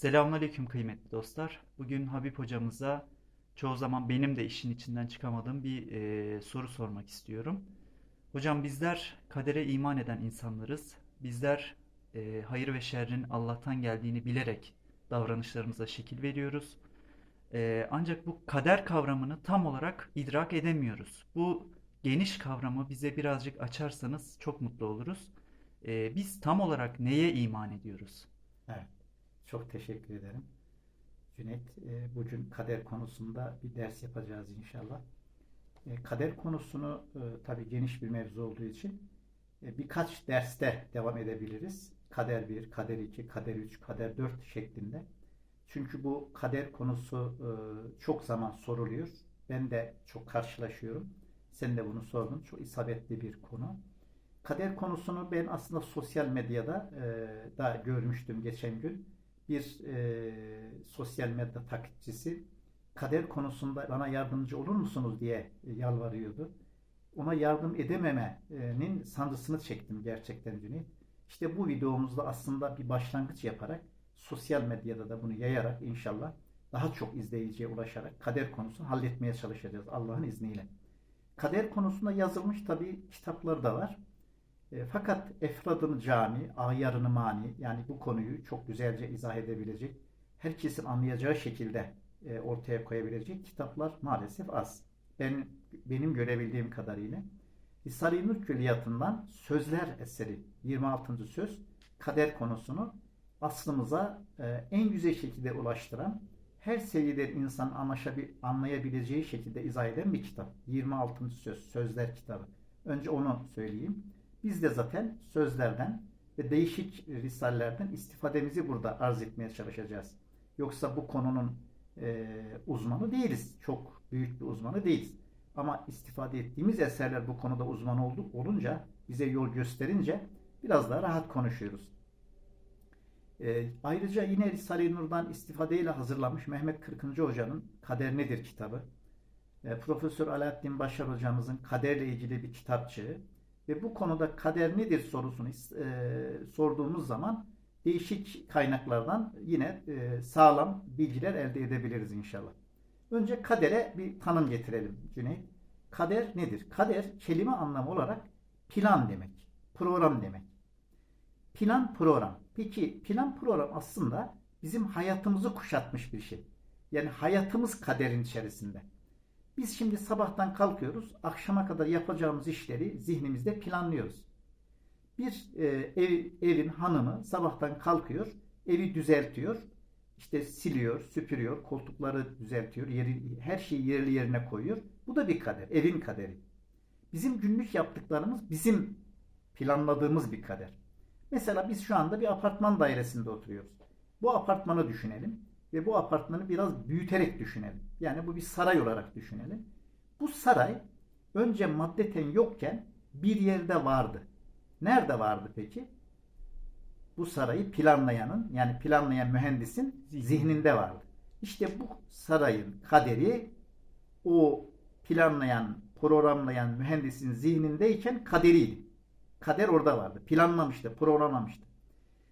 Selamünaleyküm kıymetli dostlar. Bugün Habib hocamıza çoğu zaman benim de işin içinden çıkamadığım bir e, soru sormak istiyorum. Hocam bizler kadere iman eden insanlarız. Bizler e, hayır ve şerrin Allah'tan geldiğini bilerek davranışlarımıza şekil veriyoruz. E, ancak bu kader kavramını tam olarak idrak edemiyoruz. Bu geniş kavramı bize birazcık açarsanız çok mutlu oluruz. E, biz tam olarak neye iman ediyoruz? Evet, çok teşekkür ederim. Cüneyt, e, bugün kader konusunda bir ders yapacağız inşallah. E, kader konusunu e, tabii geniş bir mevzu olduğu için e, birkaç derste devam edebiliriz. Kader 1, kader 2, kader 3, kader 4 şeklinde. Çünkü bu kader konusu e, çok zaman soruluyor. Ben de çok karşılaşıyorum. Sen de bunu sordun. Çok isabetli bir konu. Kader konusunu ben aslında sosyal medyada e, da görmüştüm geçen gün. Bir e, sosyal medya takipçisi kader konusunda bana yardımcı olur musunuz diye yalvarıyordu. Ona yardım edememenin sancısını çektim gerçekten Cüneyt. İşte bu videomuzda aslında bir başlangıç yaparak sosyal medyada da bunu yayarak inşallah daha çok izleyiciye ulaşarak kader konusunu halletmeye çalışacağız Allah'ın izniyle. Kader konusunda yazılmış tabii kitaplar da var. E, fakat efradını cami, ayarını mani yani bu konuyu çok güzelce izah edebilecek, herkesin anlayacağı şekilde e, ortaya koyabilecek kitaplar maalesef az. Ben benim görebildiğim kadarıyla Risale-i Nur Külliyatı'ndan Sözler eseri 26. söz kader konusunu aslımıza e, en güzel şekilde ulaştıran her seviyede insan anlaşabil, anlayabileceği şekilde izah eden bir kitap. 26. söz Sözler kitabı. Önce onu söyleyeyim. Biz de zaten sözlerden ve değişik risallerden istifademizi burada arz etmeye çalışacağız. Yoksa bu konunun e, uzmanı değiliz. Çok büyük bir uzmanı değiliz. Ama istifade ettiğimiz eserler bu konuda uzman oldu, olunca, bize yol gösterince biraz daha rahat konuşuyoruz. E, ayrıca yine Risale-i Nur'dan istifadeyle hazırlanmış Mehmet Kırkıncı Hoca'nın Kader Nedir kitabı, e, Profesör Alaaddin Başar Hocamızın kaderle ilgili bir kitapçığı, ve bu konuda kader nedir sorusunu e, sorduğumuz zaman değişik kaynaklardan yine e, sağlam bilgiler elde edebiliriz inşallah. Önce kadere bir tanım getirelim Cüneyt. Kader nedir? Kader kelime anlamı olarak plan demek, program demek. Plan program. Peki plan program aslında bizim hayatımızı kuşatmış bir şey. Yani hayatımız kaderin içerisinde. Biz şimdi sabahtan kalkıyoruz, akşama kadar yapacağımız işleri zihnimizde planlıyoruz. Bir e, ev, evin hanımı sabahtan kalkıyor, evi düzeltiyor, işte siliyor, süpürüyor, koltukları düzeltiyor, yeri, her şeyi yerli yerine koyuyor. Bu da bir kader, evin kaderi. Bizim günlük yaptıklarımız bizim planladığımız bir kader. Mesela biz şu anda bir apartman dairesinde oturuyoruz. Bu apartmanı düşünelim ve bu apartmanı biraz büyüterek düşünelim. Yani bu bir saray olarak düşünelim. Bu saray önce maddeten yokken bir yerde vardı. Nerede vardı peki? Bu sarayı planlayanın yani planlayan mühendisin zihninde vardı. İşte bu sarayın kaderi o planlayan, programlayan mühendisin zihnindeyken kaderiydi. Kader orada vardı. Planlamıştı, programlamıştı.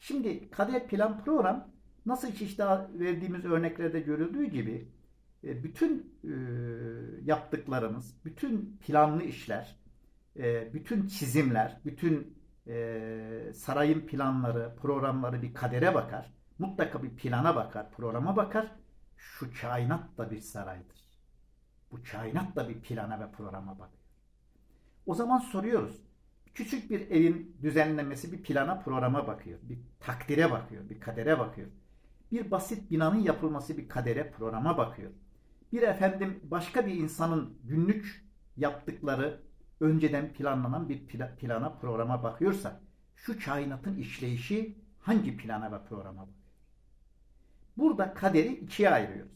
Şimdi kader plan program Nasıl ki işte verdiğimiz örneklerde görüldüğü gibi e, bütün e, yaptıklarımız, bütün planlı işler, e, bütün çizimler, bütün sarayın planları, programları bir kadere bakar. Mutlaka bir plana bakar, programa bakar. Şu kainat da bir saraydır. Bu kainat da bir plana ve programa bakıyor. O zaman soruyoruz. Küçük bir evin düzenlenmesi bir plana, programa bakıyor. Bir takdire bakıyor, bir kadere bakıyor. Bir basit binanın yapılması bir kadere, programa bakıyor. Bir efendim başka bir insanın günlük yaptıkları önceden planlanan bir plana, programa bakıyorsa şu kainatın işleyişi hangi plana ve programa bakıyor? Burada kaderi ikiye ayırıyoruz.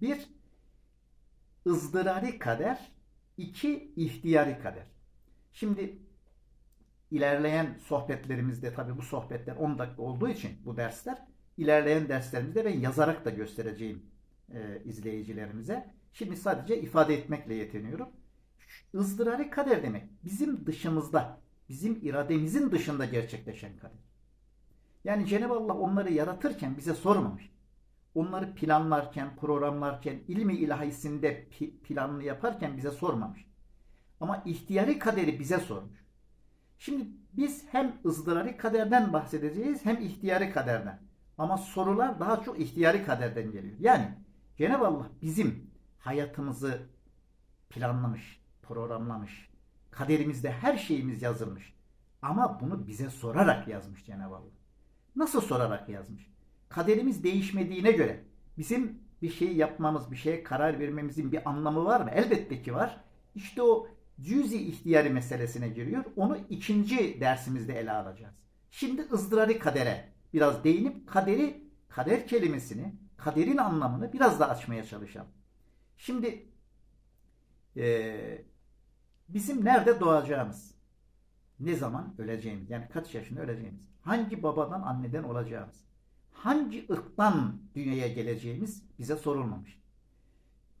Bir, ızdırari kader, iki, ihtiyari kader. Şimdi ilerleyen sohbetlerimizde tabi bu sohbetler 10 dakika olduğu için bu dersler ilerleyen derslerimizde ben yazarak da göstereceğim e, izleyicilerimize. Şimdi sadece ifade etmekle yetiniyorum. ızdırari kader demek bizim dışımızda, bizim irademizin dışında gerçekleşen kader. Yani Cenab-ı Allah onları yaratırken bize sormamış. onları planlarken, programlarken, ilmi ilahisinde planını yaparken bize sormamış. Ama ihtiyari kaderi bize sormuş. Şimdi biz hem ızdırari kaderden bahsedeceğiz hem ihtiyari kaderden. Ama sorular daha çok ihtiyari kaderden geliyor. Yani Cenab-ı Allah bizim hayatımızı planlamış, programlamış. Kaderimizde her şeyimiz yazılmış. Ama bunu bize sorarak yazmış Cenab-ı Allah. Nasıl sorarak yazmış? Kaderimiz değişmediğine göre bizim bir şey yapmamız, bir şeye karar vermemizin bir anlamı var mı? Elbette ki var. İşte o cüzi ihtiyari meselesine giriyor. Onu ikinci dersimizde ele alacağız. Şimdi ızdırarı kadere biraz değinip kaderi, kader kelimesini, kaderin anlamını biraz da açmaya çalışalım. Şimdi eee, bizim nerede doğacağımız, ne zaman öleceğimiz, yani kaç yaşında öleceğimiz, hangi babadan anneden olacağımız, hangi ırktan dünyaya geleceğimiz bize sorulmamış.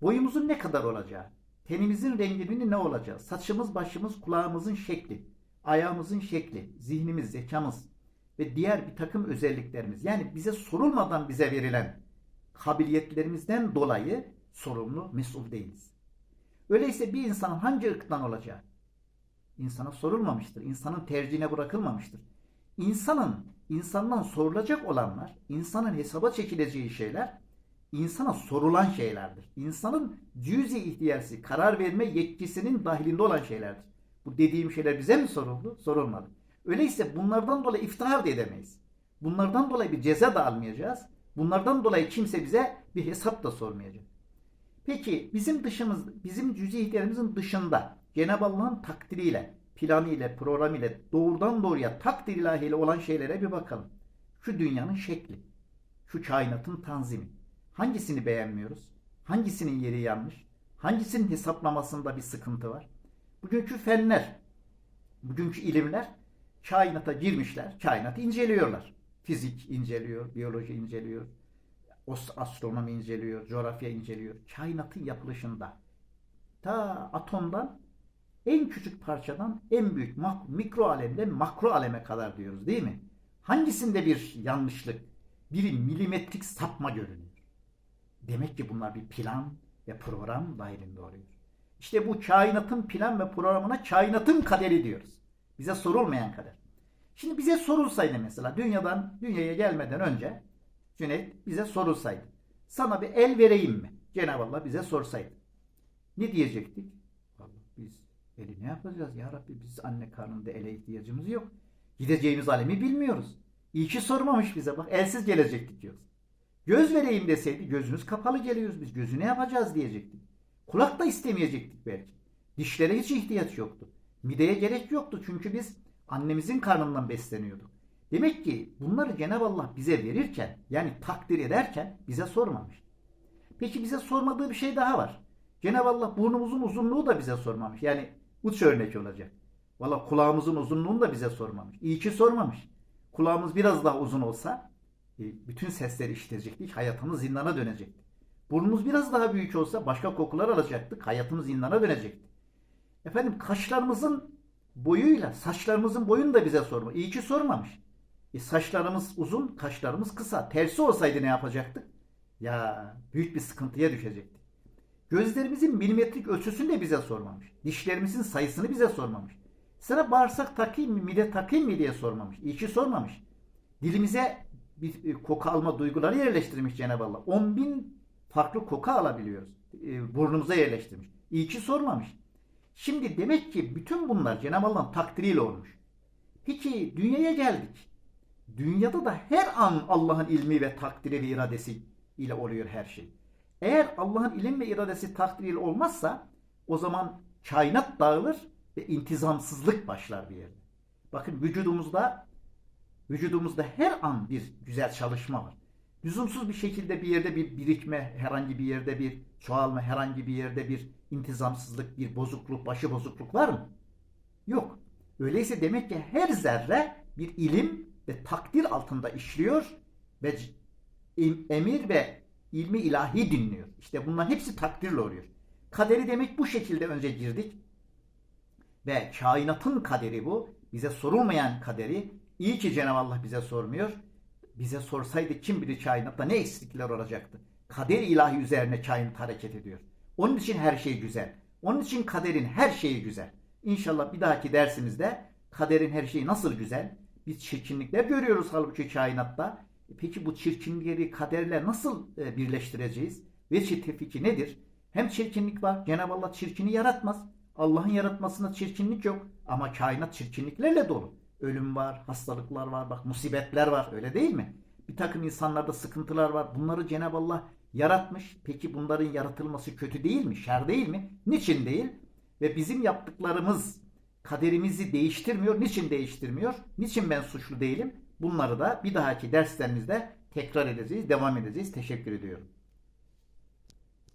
Boyumuzun ne kadar olacağı, tenimizin renginin ne olacağı, saçımız, başımız, kulağımızın şekli, ayağımızın şekli, zihnimiz, zekamız ve diğer bir takım özelliklerimiz. Yani bize sorulmadan bize verilen kabiliyetlerimizden dolayı sorumlu, mesul değiliz. Öyleyse bir insanın hangi ırktan olacağı insana sorulmamıştır. İnsanın tercihine bırakılmamıştır. İnsanın, insandan sorulacak olanlar, insanın hesaba çekileceği şeyler, insana sorulan şeylerdir. İnsanın cüzi ihtiyarsı, karar verme yetkisinin dahilinde olan şeylerdir. Bu dediğim şeyler bize mi soruldu? Sorulmadı. Öyleyse bunlardan dolayı iftihar da edemeyiz. Bunlardan dolayı bir ceza da almayacağız. Bunlardan dolayı kimse bize bir hesap da sormayacak. Peki bizim dışımız, bizim cüzi ihtiyarımızın dışında Cenab-ı Allah'ın takdiriyle, planıyla, programıyla doğrudan doğruya takdir ilahiyle olan şeylere bir bakalım. Şu dünyanın şekli, şu kainatın tanzimi. Hangisini beğenmiyoruz? Hangisinin yeri yanlış? Hangisinin hesaplamasında bir sıkıntı var? Bugünkü fenler, bugünkü ilimler kainata girmişler, kainatı inceliyorlar. Fizik inceliyor, biyoloji inceliyor, astronomi inceliyor, coğrafya inceliyor. Kainatın yapılışında ta atomdan en küçük parçadan en büyük mikro alemden makro aleme kadar diyoruz değil mi? Hangisinde bir yanlışlık, bir milimetrik sapma görünüyor? Demek ki bunlar bir plan ve program dahilinde oluyor. İşte bu kainatın plan ve programına kainatın kaderi diyoruz. Bize sorulmayan kader. Şimdi bize sorulsaydı mesela dünyadan dünyaya gelmeden önce Cüneyt bize sorulsaydı. Sana bir el vereyim mi? Cenab-ı Allah bize sorsaydı. Ne diyecektik? Vallahi biz eli ne yapacağız ya Rabbi? Biz anne karnında ele ihtiyacımız yok. Gideceğimiz alemi bilmiyoruz. İyi ki sormamış bize bak. Elsiz gelecektik diyoruz. Göz vereyim deseydi gözümüz kapalı geliyoruz biz. Gözü ne yapacağız diyecektik. Kulak da istemeyecektik belki. Dişlere hiç ihtiyaç yoktu. Mideye gerek yoktu çünkü biz annemizin karnından besleniyorduk. Demek ki bunları Cenab-ı Allah bize verirken yani takdir ederken bize sormamış. Peki bize sormadığı bir şey daha var. Cenab-ı Allah burnumuzun uzunluğu da bize sormamış. Yani uç örnek olacak. Valla kulağımızın uzunluğunu da bize sormamış. İyi ki sormamış. Kulağımız biraz daha uzun olsa e, bütün sesleri işitecektik. Hayatımız zindana dönecekti. Burnumuz biraz daha büyük olsa başka kokular alacaktık. Hayatımız zindana dönecekti. Efendim kaşlarımızın boyuyla saçlarımızın boyunu da bize sorma. İyi ki sormamış. E, saçlarımız uzun, kaşlarımız kısa. Tersi olsaydı ne yapacaktık? Ya büyük bir sıkıntıya düşecektik. Gözlerimizin milimetrik ölçüsünü de bize sormamış. Dişlerimizin sayısını bize sormamış. Sana bağırsak takayım mı, mide takayım mı diye sormamış. İyi ki sormamış. Dilimize bir e, koku alma duyguları yerleştirmiş Cenab-ı Allah. 10 bin farklı koku alabiliyoruz. E, burnumuza yerleştirmiş. İyi ki sormamış. Şimdi demek ki bütün bunlar Cenab-ı Allah'ın takdiriyle olmuş. Peki dünyaya geldik. Dünyada da her an Allah'ın ilmi ve takdiri ve iradesi ile oluyor her şey. Eğer Allah'ın ilim ve iradesi takdiriyle olmazsa o zaman kainat dağılır ve intizamsızlık başlar bir yerde. Bakın vücudumuzda vücudumuzda her an bir güzel çalışma var. Lüzumsuz bir şekilde bir yerde bir birikme, herhangi bir yerde bir çoğalma, herhangi bir yerde bir intizamsızlık, bir bozukluk, başı bozukluk var mı? Yok. Öyleyse demek ki her zerre bir ilim ve takdir altında işliyor ve emir ve ilmi ilahi dinliyor. İşte bunların hepsi takdirle oluyor. Kaderi demek bu şekilde önce girdik. Ve kainatın kaderi bu. Bize sorulmayan kaderi. İyi ki Cenab-ı Allah bize sormuyor. Bize sorsaydı kim bilir kainatta ne eksiklikler olacaktı. Kader ilahi üzerine kainat hareket ediyor. Onun için her şey güzel. Onun için kaderin her şeyi güzel. İnşallah bir dahaki dersimizde kaderin her şeyi nasıl güzel? Biz çirkinlikler görüyoruz halbuki kainatta. E Peki bu çirkinlikleri kaderle nasıl e, birleştireceğiz? Veçi tefiki nedir? Hem çirkinlik var. Cenab-ı Allah çirkini yaratmaz. Allah'ın yaratmasında çirkinlik yok. Ama kainat çirkinliklerle dolu. Ölüm var, hastalıklar var, bak musibetler var. Öyle değil mi? Bir takım insanlarda sıkıntılar var. Bunları Cenab-ı Allah yaratmış. Peki bunların yaratılması kötü değil mi? Şer değil mi? Niçin değil? Ve bizim yaptıklarımız kaderimizi değiştirmiyor. Niçin değiştirmiyor? Niçin ben suçlu değilim? Bunları da bir dahaki derslerimizde tekrar edeceğiz, devam edeceğiz. Teşekkür ediyorum.